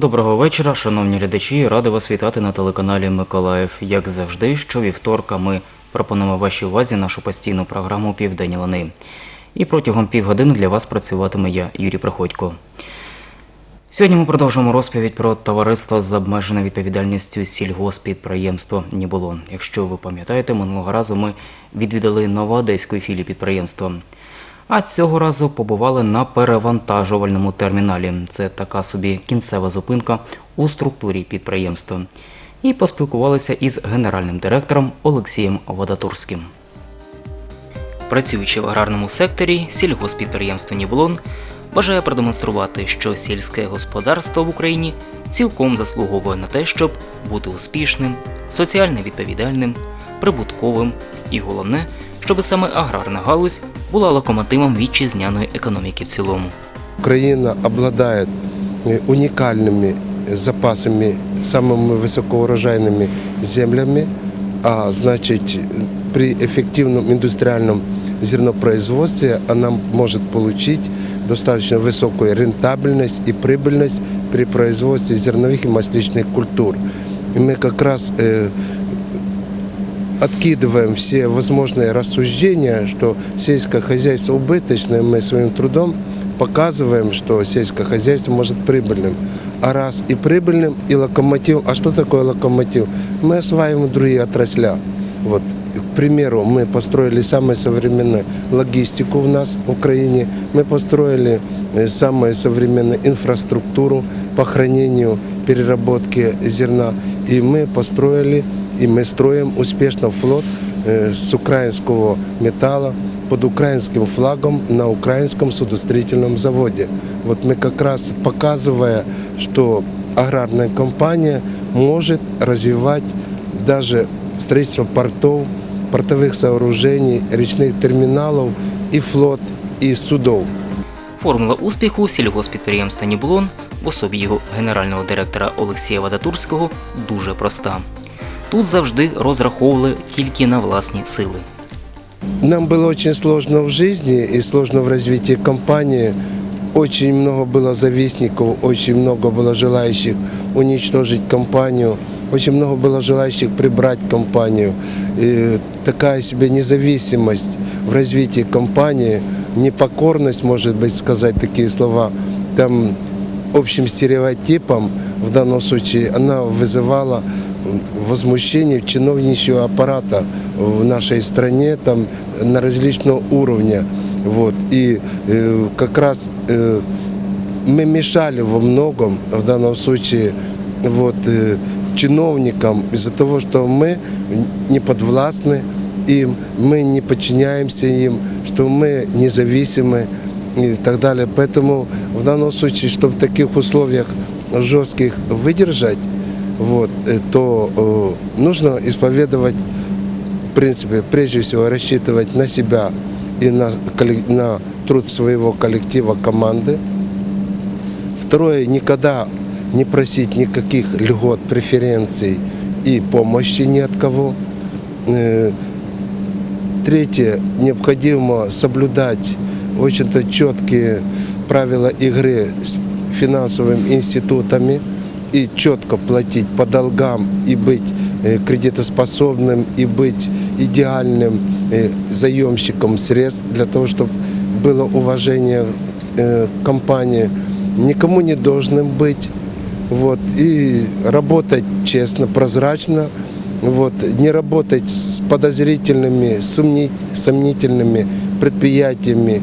Доброго вечора, шановні глядачі. Радий вас вітати на телеканалі Миколаїв. Як завжди, щовівторка ми пропонуємо вашій увазі нашу постійну програму Південні лани. І протягом півгодини для вас працюватиме я, Юрій Приходько. Сьогодні ми продовжуємо розповідь про товариство з обмеженою відповідальністю сільгоспідприємство Нібулон. Якщо ви пам'ятаєте, минулого разу ми відвідали новоодеську філію підприємства. А цього разу побували на перевантажувальному терміналі. Це така собі кінцева зупинка у структурі підприємства. І поспілкувалися із генеральним директором Олексієм Водотурським. Працюючи в аграрному секторі, сільгоспідприємство Нібулон бажає продемонструвати, що сільське господарство в Україні цілком заслуговує на те, щоб бути успішним, соціально відповідальним, прибутковим і головне, щоб саме аграрна галузь була локомотивом вітчизняної економіки в цілому. Украина обладает э, уникальными запасами, самыми высокоурожайными землями, а значит при эффективном индустриальном зернопроизводстве она может получить достаточно высокую рентабельность и прибыльность при производстве зерновых и масличных культур. И мы как раз э, откидываем все возможные рассуждения, что сельское хозяйство убыточное, мы своим трудом показываем, что сельское хозяйство может прибыльным. А раз и прибыльным, и локомотив. А что такое локомотив? Мы осваиваем другие отрасля. Вот. К примеру, мы построили самую современную логистику у нас в Украине. Мы построили э, самую современную инфраструктуру по хранению, переработке зерна. И мы построили, и мы строим успешно флот э, с украинского металла под украинским флагом на украинском судостроительном заводе. Вот мы как раз показывая, что аграрная компания может развивать даже строительство портов, портовых сооружений, речных терминалов и флот, и судов. Формула успіху сільгоспідприємства Ніблон в особі його генерального директора Олексія Вадатурського дуже проста. Тут завжди розраховували тільки на власні сили. Нам было очень сложно в жизни и сложно в развитии компании. Очень много было завистников, очень много было желающих уничтожить компанию, очень много было желающих прибрать компанию. И такая себе независимость в развитии компании, непокорность, может быть, сказать такие слова, там общим стереотипом в данном случае она вызывала возмущение чиновничьего аппарата в нашей стране там на различного уровня. Вот. И э, как раз э, мы мешали во многом в данном случае вот, э, чиновникам из-за того, что мы не подвластны им, мы не подчиняемся им, что мы независимы и так далее. Поэтому в данном случае, чтобы в таких условиях жестких выдержать, вот, э, то э, нужно исповедовать, в принципе, прежде всего рассчитывать на себя и на, на труд своего коллектива, команды. Второе, никогда не просить никаких льгот, преференций и помощи ни от кого. Э, Третье, необходимо соблюдать очень-то четкие правила игры с финансовыми институтами и четко платить по долгам и быть э, кредитоспособным и быть идеальным э, заемщиком средств для того, чтобы было уважение э, компании, никому не должным быть, вот, и работать честно, прозрачно, вот, не работать с подозрительными, сомни- сомнительными предприятиями,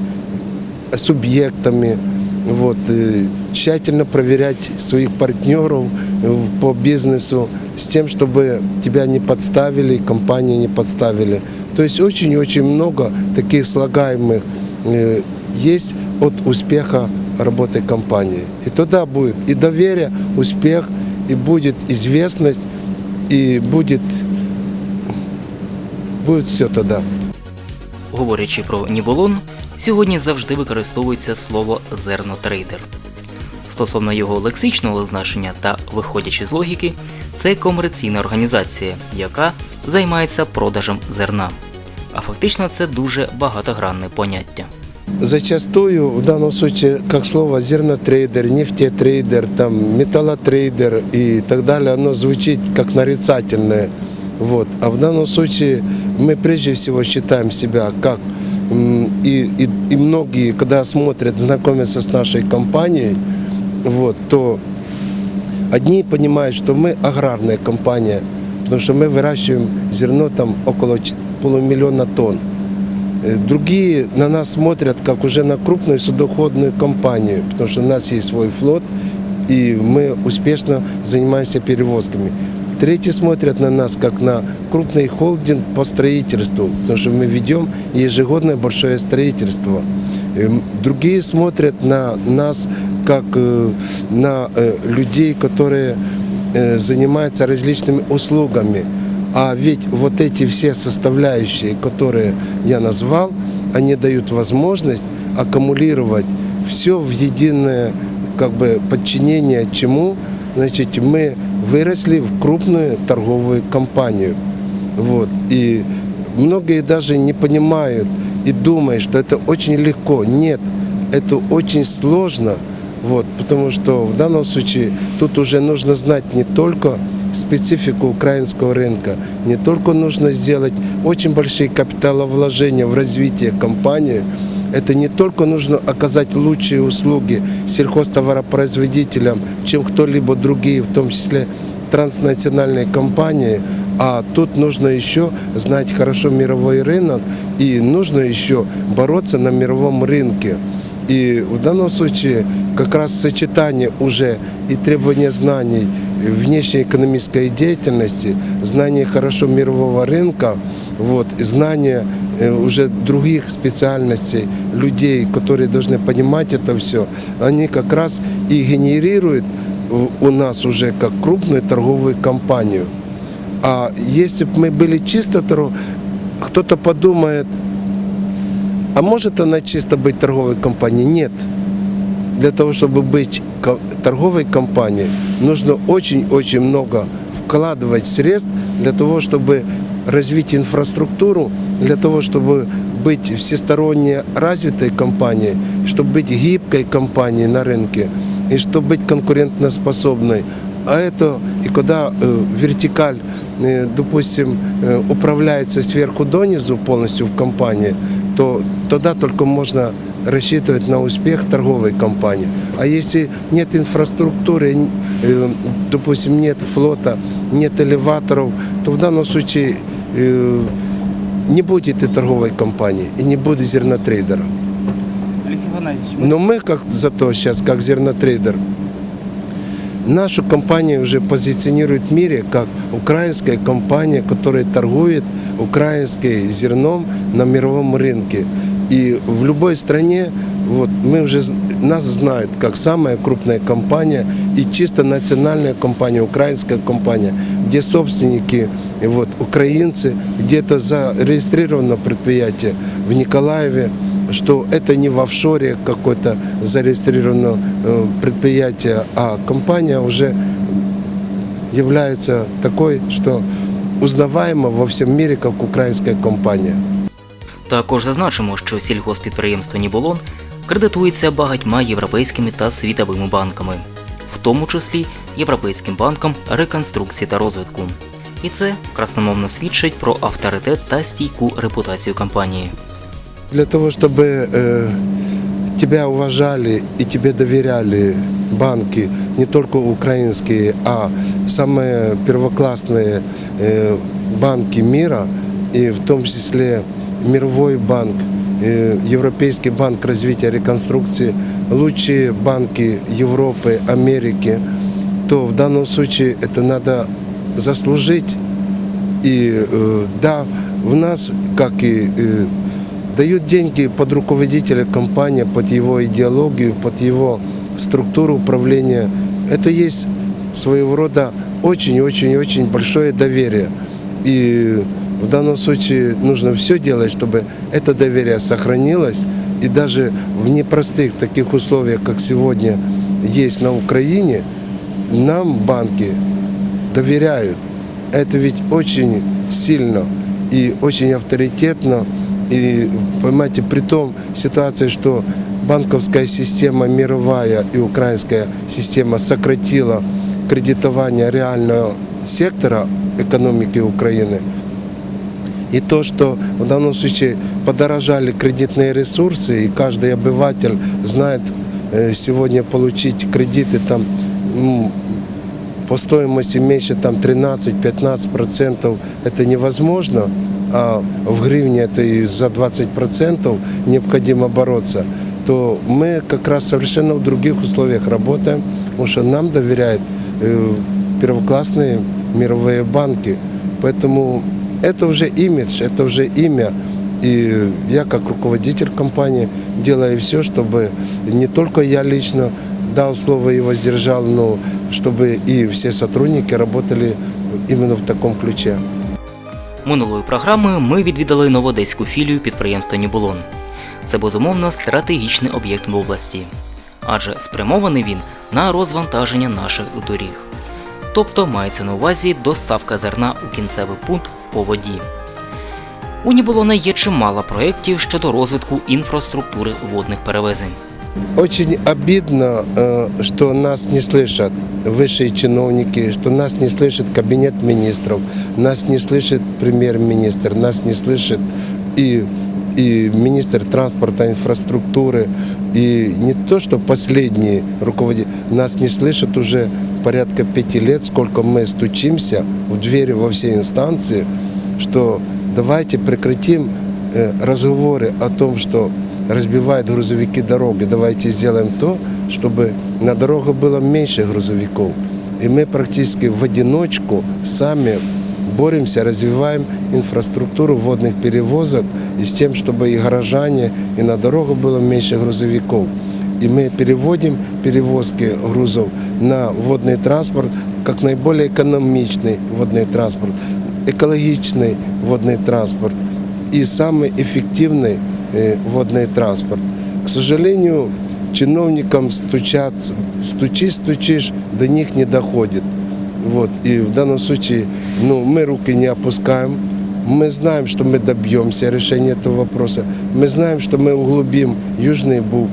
субъектами, вот, э, тщательно проверять своих партнеров э, в- по бизнесу с тем, чтобы тебя не подставили, компании не подставили. То есть очень-очень много таких слагаемых э, есть от успеха работы компании. И тогда будет и доверие, успех, и будет известность, и будет, будет все тогда. Говорячи про Ніболон, сьогодні завжди використовується слово зернотрейдер. Стосовно його лексичного значення та виходячи з логіки, це комерційна організація, яка займається продажем зерна. А фактично це дуже багатогранне поняття. Зачастую в данном случае, как слово зернотрейдер, нефтетрейдер, там, металлотрейдер и так далее, оно звучит как нарицательное. Вот. А в данном случае мы прежде всего считаем себя м, и, и, и многие, когда смотрят, знакомятся с нашей компанией, вот, то одни понимают, что мы аграрная компания, потому что мы выращиваем зерно там около полумиллиона тонн. Э, Другие на нас смотрят как уже на крупную судоходную компанию, потому что у нас есть свой флот, и мы успешно занимаемся перевозками. Третьи смотрят на нас как на крупный холдинг по строительству, потому что мы ведем ежегодное большое строительство. Эм, Другие смотрят на нас как э, на э, людей, которые э, занимаются различными услугами. А ведь вот эти все составляющие, которые я назвал, они дают возможность аккумулировать все в единое как бы, подчинение чему. Значит, мы выросли в крупную торговую компанию. Вот. И многие даже не понимают и думают, что это очень легко. Нет, это очень сложно. Вот, потому что в данном случае тут уже нужно знать не только специфику украинского рынка, не только нужно сделать очень большие капиталовложения в развитие компании, это не только нужно оказать лучшие услуги сельхозтоваропроизводителям, чем кто-либо другие, в том числе транснациональные компании, а тут нужно еще знать хорошо мировой рынок и нужно еще бороться на мировом рынке. И в данном случае как раз сочетание уже и требования знаний внешнеэкономической деятельности, знание хорошо мирового рынка, вот, и знание э, уже других специальностей людей, которые должны понимать это все, они как раз и генерируют у- у нас уже как крупную торговую компанию. А если бы мы были чисто торгов, кто-то подумает, а может она чисто быть торговой компанией? Нет. Для того, чтобы быть торговой компанией, нужно очень-очень много вкладывать средств для того, чтобы развить инфраструктуру, для того, чтобы быть всесторонне развитой компанией, чтобы быть гибкой компанией на рынке и чтобы быть конкурентоспособной. А это и когда э, вертикаль, э, допустим, э, управляется сверху донизу полностью в компании, то тогда только можно рассчитывать на успех торговой компании. А если нет инфраструктуры, н- э, допустим, нет флота, нет элеваторов, то в данном случае э, не будет и торговой компании, и не будет зернотрейдера. Алексей Геннадьевич, ми Но мы как зато сейчас, как зернотрейдер, нашу компанию уже позиционируют в мире как украинская компания, которая торгует украинским зерном на мировом рынке. И в любой стране вот, мы уже, з- нас знают как самая крупная компания и чисто национальная компания, украинская компания, где собственники вот, украинцы, где-то зарегистрировано предприятие в Николаеве, что это не в офшоре какое-то зарегистрировано э, предприятие, а компания уже является такой, что узнаваема во всем мире как украинская компания. також зазначимо, що сільгоспідприємство Ніболон кредитується багатьма європейськими та світовими банками, в тому числі Європейським банком реконструкції та розвитку. І це красномовно свідчить про авторитет та стійку репутацію компанії. Для того, чтобы э, тебя уважали и тебе доверяли банки, не только украинские, а самые первоклассные э, банки мира, и в том числе Мировой банк, э, Европейский банк развития и реконструкции, лучшие банки Европы, Америки, то в данном случае это надо заслужить. И э, да, в нас, как и э, дают деньги под руководителя компании, под его идеологию, под его структуру управления. Это есть своего рода очень-очень-очень большое доверие. И в данном случае нужно все делать, чтобы это доверие сохранилось. И даже в непростых таких условиях, как сегодня есть на Украине, нам банки доверяют. Это ведь очень сильно и очень авторитетно. И, понимаете, при том ситуации, что банковская система мировая и украинская система сократила кредитование реального сектора экономики Украины, и то, что в данном случае подорожали кредитные ресурсы, и каждый обыватель знает э, сегодня получить кредиты там по стоимости меньше там 13-15% это невозможно, а в гривне это и за 20% необходимо бороться, то мы как раз совершенно в других условиях работаем, потому что нам доверяют э, первоклассные мировые банки. Поэтому это уже имидж, это уже имя. И я как руководитель компании делаю все, чтобы не только я лично дал слово и воздержал, но чтобы и все сотрудники работали именно в таком ключе. Минулої програми ми відвідали новодеську філію підприємства Нібулон. Це безумовно стратегічний об'єкт в області, адже спрямований він на розвантаження наших доріг. Тобто мається на увазі доставка зерна у кінцевий пункт по воді. У Нібулона є чимало проєктів щодо розвитку інфраструктури водних перевезень. Очень обидно, э, что нас не слышат высшие чиновники, что нас не слышит кабинет министров, нас не слышит премьер-министр, нас не слышит и, и министр транспорта, инфраструктуры, и не то, что последние руководители, нас не слышат уже порядка пяти лет, сколько мы стучимся в двери во все инстанции, что давайте прекратим э, разговоры о том, что разбивают грузовики дороги. Давайте сделаем то, чтобы на дорогах было меньше грузовиков. И мы практически в одиночку сами боремся, развиваем инфраструктуру водных перевозок и с тем, чтобы и горожане, и на дорогах было меньше грузовиков. И мы переводим перевозки грузов на водный транспорт как наиболее экономичный водный транспорт, экологичный водный транспорт и самый эффективный водный транспорт. К сожалению, чиновникам стучат, стучишь, стучишь, до них не доходит. Вот. И в данном случае ну, мы руки не опускаем. Мы знаем, что мы добьемся решения этого вопроса. Мы знаем, что мы углубим Южный Буг.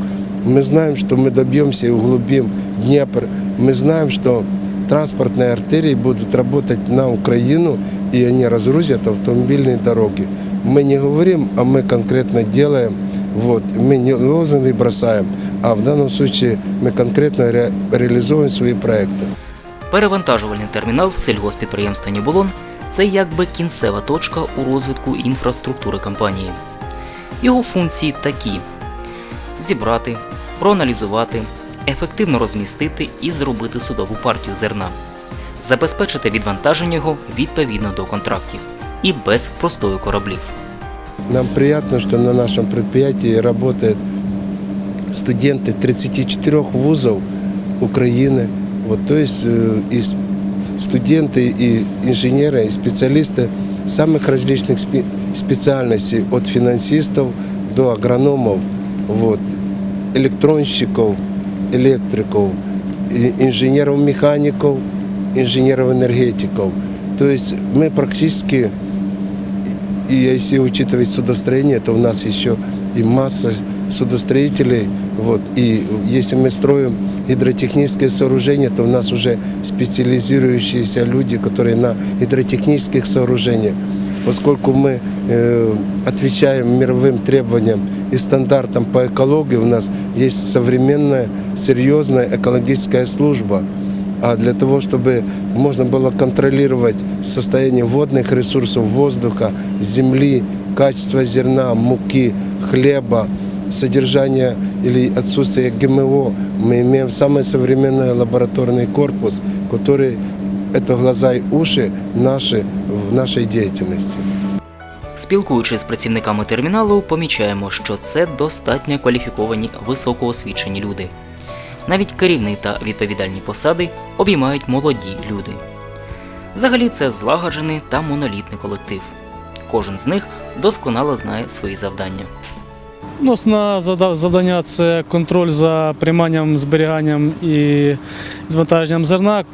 Мы знаем, что мы добьемся и углубим Днепр. Мы знаем, что транспортные артерии будут работать на Украину, и они разгрузят автомобильные дороги. Мы не говорим, а мы конкретно делаем. Вот. Мы не лозунги бросаем, а в данном случае мы конкретно ре- реализуем свои проекты. Перевантажувальний термінал сільгоспідприємства Нібулон це якби кінцева точка у розвитку інфраструктури компанії. Його функції такі: зібрати, проаналізувати, ефективно розмістити і зробити судову партію зерна, забезпечити відвантаження його відповідно до контрактів і без простою кораблів. Нам приятно, что на нашем предприятии работают студенты 34 вузов Украины. Вот, то есть э, и с- студенты, и инженеры, и специалисты самых различных спе- специальностей, от финансистов до агрономов, вот, электронщиков, электриков, и инженеров-механиков, инженеров-энергетиков. То есть мы практически и если учитывать судостроение, то у нас еще и масса судостроителей. Вот. И если мы строим гидротехническое сооружение, то у нас уже специализирующиеся люди, которые на гидротехнических сооружениях. Поскольку мы э, отвечаем мировым требованиям и стандартам по экологии, у нас есть современная, серьезная экологическая служба. А для того, чтобы можно было контролировать состояние водных ресурсов, воздуха, земли, качество зерна, муки, хлеба, содержание или отсутствие ГМО, мы имеем самый современный лабораторный корпус, который это глаза и уши наши в нашей деятельности. Спілкуючись з працівниками терміналу, помічаємо, що це достатньо кваліфіковані високоосвічені люди. Навіть керівні та відповідальні посади обіймають молоді люди. Взагалі це злагоджений та монолітний колектив. Кожен з них досконало знає свої завдання. Основне завдання це контроль за прийманням, зберіганням і звантаженням зерна,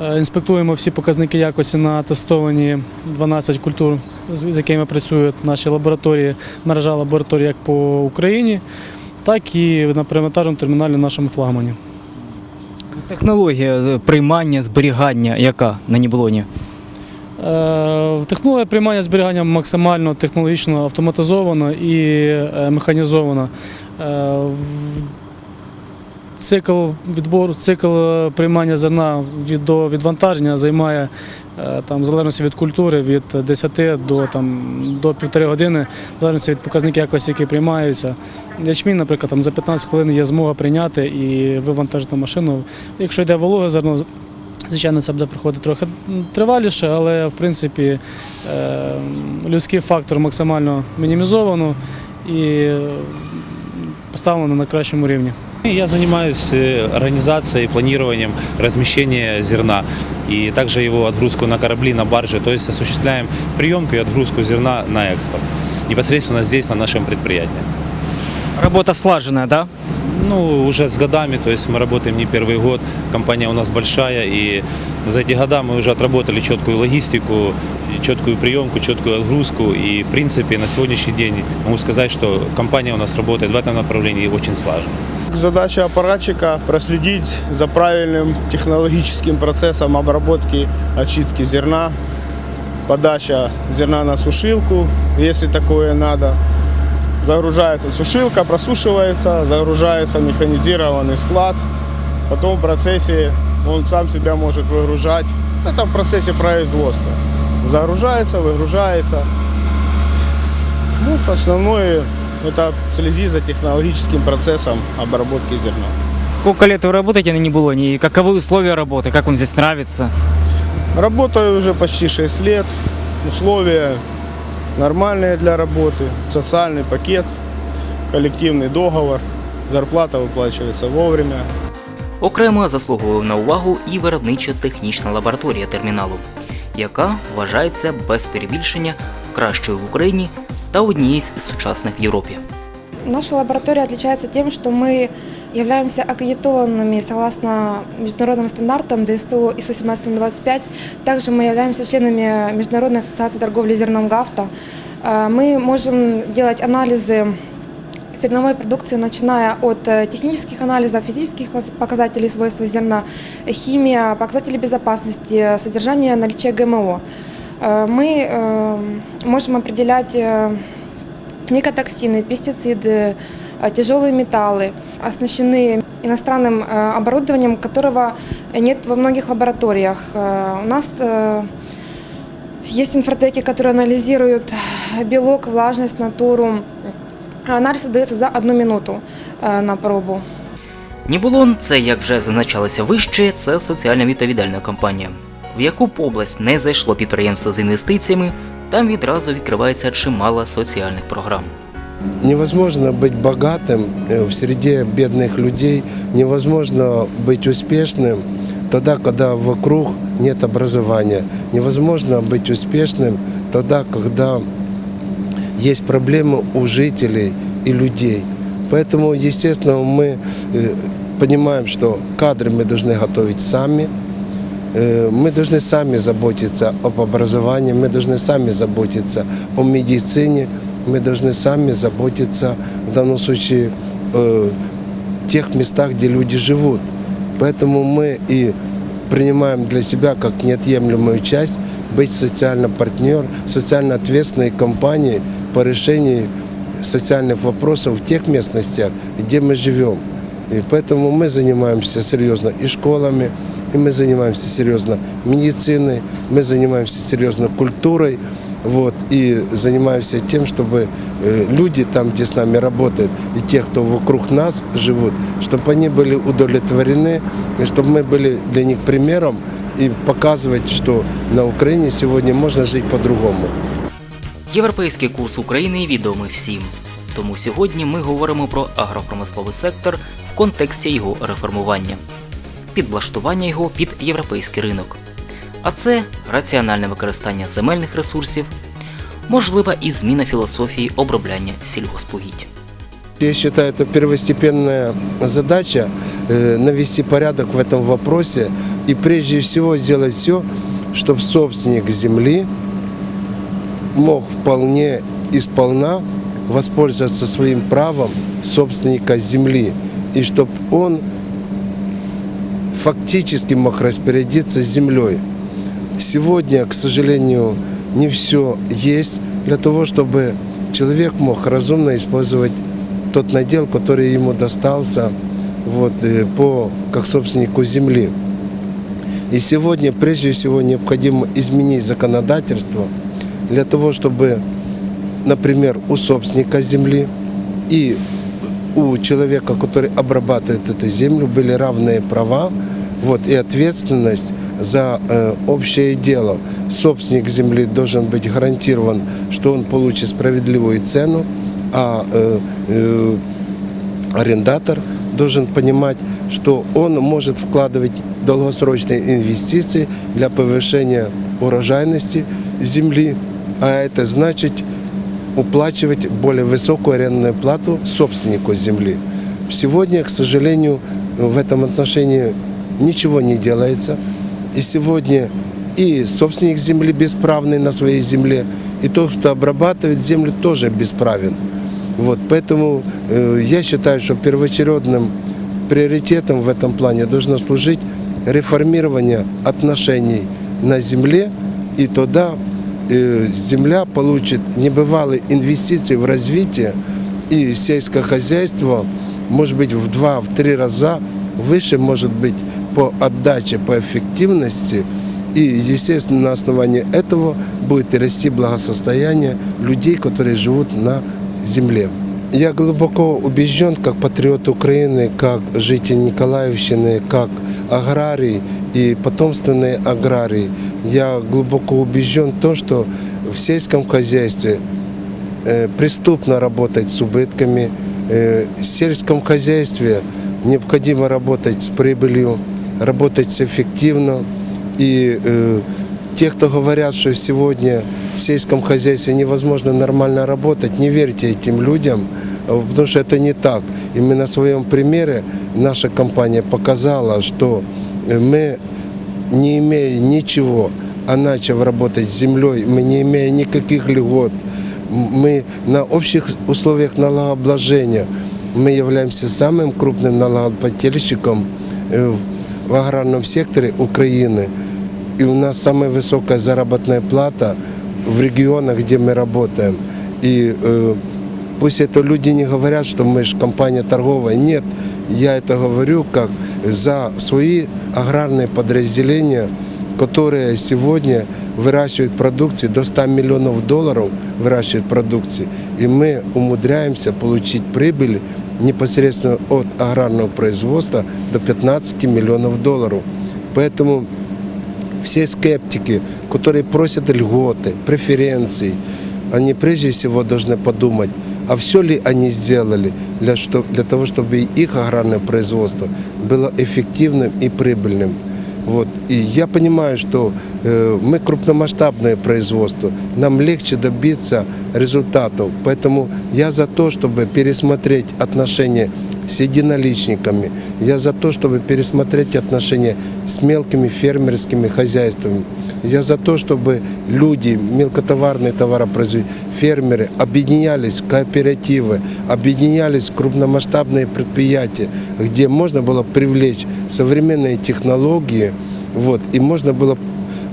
Е, Інспектуємо всі показники якості на тестовані 12 культур, з якими працюють наші лабораторії, мережа лабораторій як по Україні, так і на перевантажному терміналі в нашому флагмані. Технологія е, приймання, зберігання, яка на Нібулоні? Е, Технологія приймання зберігання максимально технологічно автоматизована і е, механізована. Цикл відбору, цикл е, приймання зерна від до відвантаження займає е, там, в залежності від культури від 10 до, там, до півтори години, в залежності від показників якості, які приймаються. Ячмінь, наприклад, там, за 15 хвилин є змога прийняти і вивантажити машину. Якщо йде вологе зерно, Звичайно, це буде проходити трохи триваліше, але в принципі е, людський фактор максимально мінімізовано і поставлено на кращому рівні. Я занимаюсь э, организацией, планированием размещения зерна и также его отгрузку на корабли, на баржи. То есть осуществляем приемку и отгрузку зерна на экспорт. Непосредственно здесь, на нашем предприятии. Робота слажена, да? Ну, уже с годами, то есть мы работаем не первый год, компания у нас большая, и за эти года мы уже отработали четкую логистику, четкую приемку, четкую отгрузку, и в принципе на сегодняшний день могу сказать, что компания у нас работает в этом направлении очень слаженно. Задача аппаратчика – проследить за правильным технологическим процессом обработки, очистки зерна, подача зерна на сушилку, если такое надо. Загружается сушилка, просушивается, загружается механизированный склад. Потом в процессе он сам себя может выгружать. Это в процессе производства. Загружается, выгружается. Ну, основное – это следить за технологическим процессом обработки зерна. Сколько лет вы работаете на Нибулоне и каковы условия работы? Как вам здесь нравится? Работаю уже почти 6 лет. Условия нормальные для работы. Социальный пакет, коллективный договор. Зарплата выплачивается вовремя. Окремо заслуговує на увагу і виробничо-технічна лабораторія терміналу, яка вважається без перебільшення кращою в Україні та однією з сучасних в Європі. Наша лаборатория отличается тем, что мы являемся аккредитованными согласно международным стандартам ДСТУ ИСУ 1725. Также мы являемся членами Международной ассоциации торговли зерном ГАФТА. Э, Мы можем делать анализы зерновой продукции, начиная от э, технических анализов, физических поз- показателей свойства зерна, химия, показатели безопасности, содержание наличия ГМО. Э, Мы э, можем определять э, микотоксины, пестициды, э, тяжелые металлы, оснащены иностранным э, оборудованием, которого нет во многих лабораториях. Э, У нас э, есть инфротеки, которые анализируют белок, влажность, натуру. Анализ дается за одну минуту э, на пробу. Нібулон це, як вже зазначалося вище, це соціально відповідальна компанія. В яку б область не зайшло підприємство з інвестиціями, там відразу відкривається чимало соціальних програм. Невозможно быть богатым э, в среде бедных людей, невозможно быть успешным тогда, когда вокруг нет образования. Невозможно быть успешным тогда, когда есть проблемы у жителей и людей. Поэтому, естественно, мы э, понимаем, что кадры мы должны готовить сами, Э, Мы должны сами заботиться об образовании, мы должны сами заботиться о медицине, мы должны сами заботиться в данном случае э, в тех местах, где люди живут. Поэтому мы и принимаем для себя как неотъемлемую часть быть социально партнер, социально ответственной компанией по решению социальных вопросов в тех местностях, где мы живем. И поэтому мы занимаемся серьезно и школами, и мы занимаемся серьезно медициной, мы занимаемся серьезно культурой, вот, и занимаемся тем, чтобы э, люди там, где с нами работают, и те, кто вокруг нас живут, чтобы они были удовлетворены, и чтобы мы были для них примером и показывать, что на Украине сегодня можно жить по-другому. Європейський курс України відомий всім. Тому сьогодні ми говоримо про агропромисловий сектор в контексті його реформування, підлаштування його під європейський ринок. А це раціональне використання земельних ресурсів, можлива і зміна філософії обробляння сільгоспугідь. Я считаю, это первостепенная задача э, навести порядок в этом вопросе и прежде всего сделать все, чтобы собственник земли мог вполне и сполна воспользоваться своим правом собственника земли, и чтобы он фактически мог распорядиться землей. Сегодня, к сожалению, не все есть для того, чтобы человек мог разумно использовать тот надел, который ему достался вот, э, по, как собственнику земли. И сегодня, прежде всего, необходимо изменить законодательство для того, чтобы, например, у собственника земли и у человека, который обрабатывает эту землю, были равные права вот, и ответственность за э, общее дело. Собственник земли должен быть гарантирован, что он получит справедливую цену, а э, э, арендатор должен понимать, что он может вкладывать долгосрочные инвестиции для повышения урожайности земли, а это значит уплачивать более высокую арендную плату собственнику земли. Сегодня, к сожалению, в этом отношении ничего не делается. И сегодня и собственник земли бесправный на своей земле, и тот, кто обрабатывает землю, тоже бесправен. Вот, поэтому э, я считаю, что первоочередным приоритетом в этом плане должно служить реформирование отношений на земле, и тогда земля получит небывалые инвестиции в развитие, и сельское хозяйство может быть в два, в три раза выше, может быть, по отдаче, по эффективности. И, естественно, на основании этого будет расти благосостояние людей, которые живут на земле. Я глубоко убежден, как патриот Украины, как житель Николаевщины, как аграрий и потомственный аграрий. Я глубоко убежден в том, что в сельском хозяйстве э, преступно работать с убытками, э, в сельском хозяйстве необходимо работать с прибылью, работать эффективно. И э, те, кто говорят, что сегодня в сельском хозяйстве невозможно нормально работать, не верьте этим людям, э, потому что это не так. И мы на своем примере, наша компания показала, что э, мы, не имея ничего, а начав работать с землей, мы не имея никаких льгот, мы на общих условиях налогообложения, мы являемся самым крупным налогоплательщиком э, в аграрном секторе Украины. И у нас самая высокая заработная плата в регионах, где мы работаем. И э, пусть это люди не говорят, что мы же компания торговая. Нет, я это говорю как за свои аграрные подразделения, которые сегодня выращивают продукции до 100 миллионов долларов выращивают продукции. И мы умудряемся получить прибыль непосредственно от аграрного производства до 15 миллионов долларов. Поэтому все скептики, которые просят льготы, преференции, они прежде всего должны подумать, а все ли они сделали для, что, для того, чтобы их аграрное производство было эффективным и прибыльным. Вот. И я понимаю, что э, мы крупномасштабное производство, нам легче добиться результатов. Поэтому я за то, чтобы пересмотреть отношения С единоличниками. Я за то, чтобы пересмотреть отношения с мелкими фермерскими хозяйствами. Я за то, чтобы люди, мелкотоварные товаропроизводители, фермеры объединялись в кооперативы, объединялись в крупномасштабные предприятия, где можно было привлечь современные технологии, вот, и можно было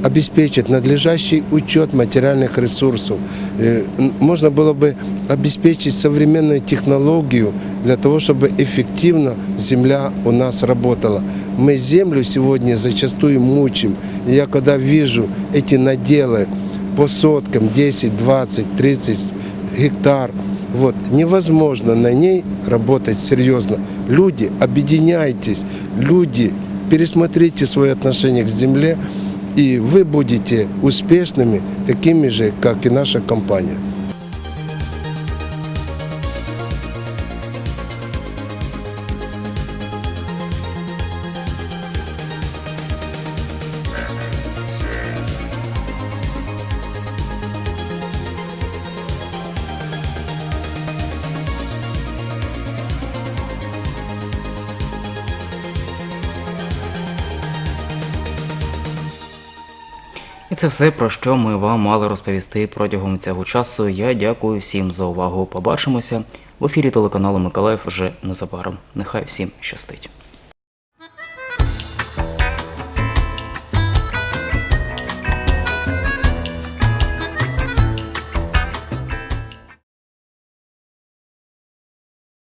обеспечить надлежащий учет материальных ресурсов. Э, Можно было бы обеспечить современную технологию для того, чтобы эффективно земля у нас работала. Мы землю сегодня зачастую мучим. Я когда вижу эти наделы по соткам 10, 20, 30 гектар, вот, невозможно на ней работать серьезно. Люди, объединяйтесь, люди, пересмотрите свое отношение к земле, и вы будете успешными, такими же, как и наша компания. Це все, про що ми вам мали розповісти протягом цього часу. Я дякую всім за увагу. Побачимося в ефірі телеканалу Миколаїв вже незабаром. Нехай всім щастить.